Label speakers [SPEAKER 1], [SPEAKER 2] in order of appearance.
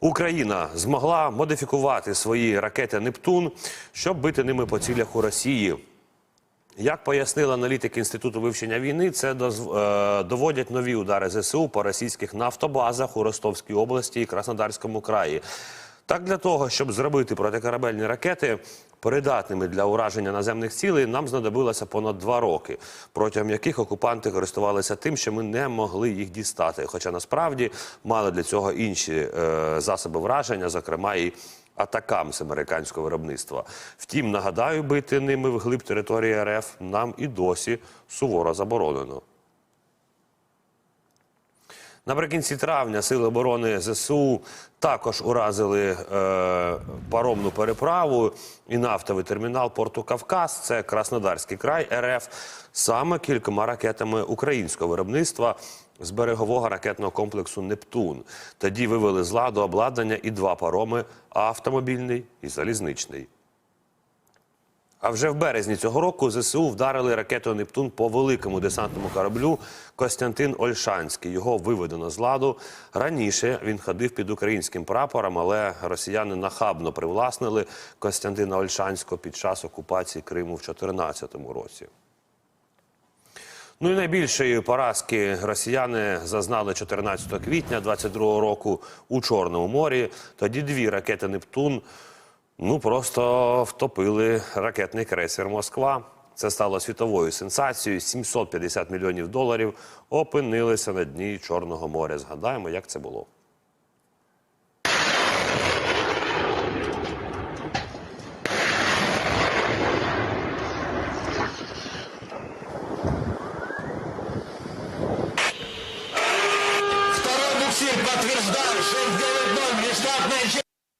[SPEAKER 1] Україна змогла модифікувати свої ракети Нептун, щоб бити ними по цілях у Росії. Як пояснили аналітики інституту вивчення війни, це е, доводять нові удари ЗСУ по російських нафтобазах у Ростовській області і Краснодарському краї. Так для того, щоб зробити протикорабельні ракети придатними для ураження наземних цілей, нам знадобилося понад два роки, протягом яких окупанти користувалися тим, що ми не могли їх дістати. Хоча насправді мали для цього інші е, засоби враження, зокрема і атакам з американського виробництва. Втім, нагадаю, бити ними вглиб території РФ нам і досі суворо заборонено. Наприкінці травня сили оборони ЗСУ також уразили е, паромну переправу і нафтовий термінал порту Кавказ. Це Краснодарський край РФ саме кількома ракетами українського виробництва з берегового ракетного комплексу Нептун. Тоді вивели з ладу обладнання і два пароми автомобільний і залізничний. А вже в березні цього року ЗСУ вдарили ракетою Нептун по великому десантному кораблю Костянтин Ольшанський. Його виведено з ладу. Раніше він ходив під українським прапором, але росіяни нахабно привласнили Костянтина Ольшанського під час окупації Криму в 2014 році. Ну і найбільшої поразки росіяни зазнали 14 квітня 2022 року у Чорному морі. Тоді дві ракети Нептун ну просто втопили ракетний крейсер Москва. Це стало світовою сенсацією. 750 мільйонів доларів опинилися на дні Чорного моря. Згадаємо, як це було.
[SPEAKER 2] Второй буксир подтверждаю, 690, внештатная